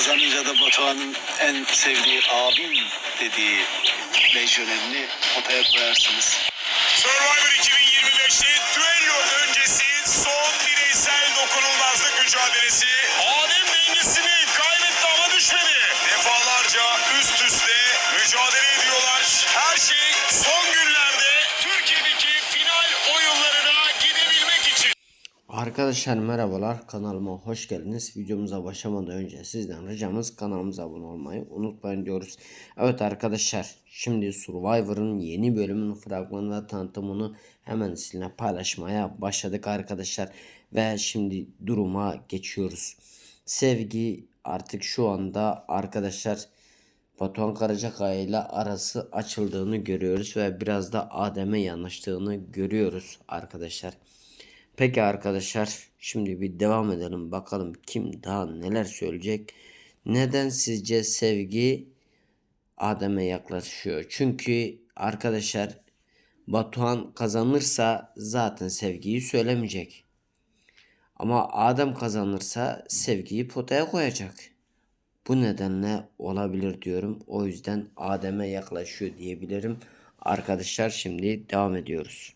kazanınca da Batuhan'ın en sevdiği abim dediği lejyonerini ortaya koyarsınız. Survivor 2025'te düello öncesi son bireysel dokunulmazlık mücadelesi. Arkadaşlar merhabalar kanalıma hoş geldiniz. Videomuza başlamadan önce sizden ricamız kanalımıza abone olmayı unutmayın diyoruz. Evet arkadaşlar şimdi Survivor'ın yeni bölümünün fragmanı ve tanıtımını hemen sizinle paylaşmaya başladık arkadaşlar. Ve şimdi duruma geçiyoruz. Sevgi artık şu anda arkadaşlar Batuhan Karacakaya ile arası açıldığını görüyoruz ve biraz da Adem'e yanaştığını görüyoruz arkadaşlar. Peki arkadaşlar şimdi bir devam edelim bakalım kim daha neler söyleyecek. Neden sizce sevgi Adem'e yaklaşıyor? Çünkü arkadaşlar Batuhan kazanırsa zaten sevgiyi söylemeyecek. Ama Adem kazanırsa sevgiyi potaya koyacak. Bu nedenle olabilir diyorum. O yüzden Adem'e yaklaşıyor diyebilirim. Arkadaşlar şimdi devam ediyoruz.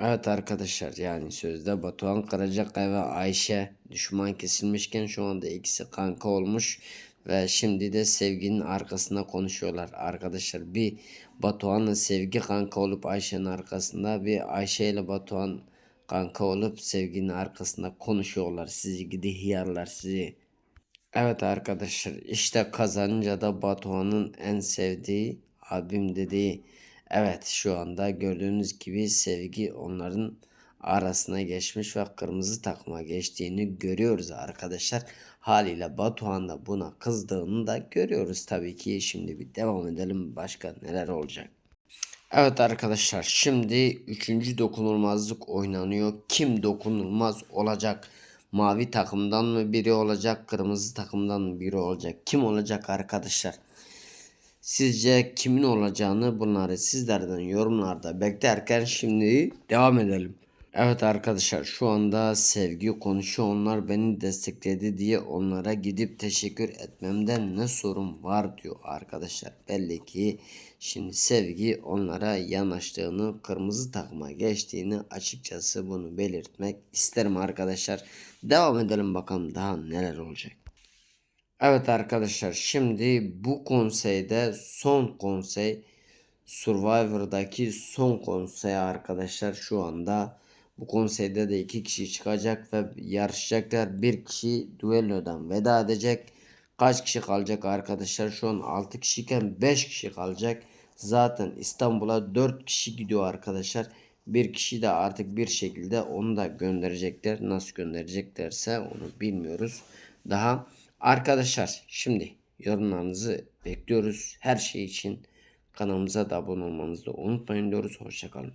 Evet arkadaşlar yani sözde Batuhan Karacakaya ve Ayşe düşman kesilmişken şu anda ikisi kanka olmuş ve şimdi de sevginin arkasında konuşuyorlar arkadaşlar. Bir Batuhan'la sevgi kanka olup Ayşe'nin arkasında bir Ayşe ile Batuhan kanka olup sevginin arkasında konuşuyorlar. Sizi gidi hıyarlar sizi. Evet arkadaşlar işte kazanınca da Batuhan'ın en sevdiği abim dediği evet şu anda gördüğünüz gibi sevgi onların arasına geçmiş ve kırmızı takıma geçtiğini görüyoruz arkadaşlar. Haliyle Batuhan da buna kızdığını da görüyoruz tabii ki. Şimdi bir devam edelim başka neler olacak. Evet arkadaşlar şimdi üçüncü dokunulmazlık oynanıyor. Kim dokunulmaz olacak? Mavi takımdan mı biri olacak? Kırmızı takımdan mı biri olacak? Kim olacak arkadaşlar? Sizce kimin olacağını bunları sizlerden yorumlarda beklerken şimdi devam edelim. Evet arkadaşlar şu anda sevgi konuşuyor. Onlar beni destekledi diye onlara gidip teşekkür etmemden ne sorun var diyor arkadaşlar. Belli ki şimdi sevgi onlara yanaştığını, kırmızı takıma geçtiğini açıkçası bunu belirtmek isterim arkadaşlar. Devam edelim bakalım daha neler olacak. Evet arkadaşlar şimdi bu konseyde son konsey Survivor'daki son konsey arkadaşlar şu anda bu konseyde de iki kişi çıkacak ve yarışacaklar. Bir kişi duellodan veda edecek. Kaç kişi kalacak arkadaşlar? Şu an 6 kişiyken 5 kişi kalacak. Zaten İstanbul'a 4 kişi gidiyor arkadaşlar. Bir kişi de artık bir şekilde onu da gönderecekler. Nasıl göndereceklerse onu bilmiyoruz. Daha arkadaşlar şimdi yorumlarınızı bekliyoruz. Her şey için kanalımıza da abone olmanızı da unutmayın diyoruz. Hoşçakalın.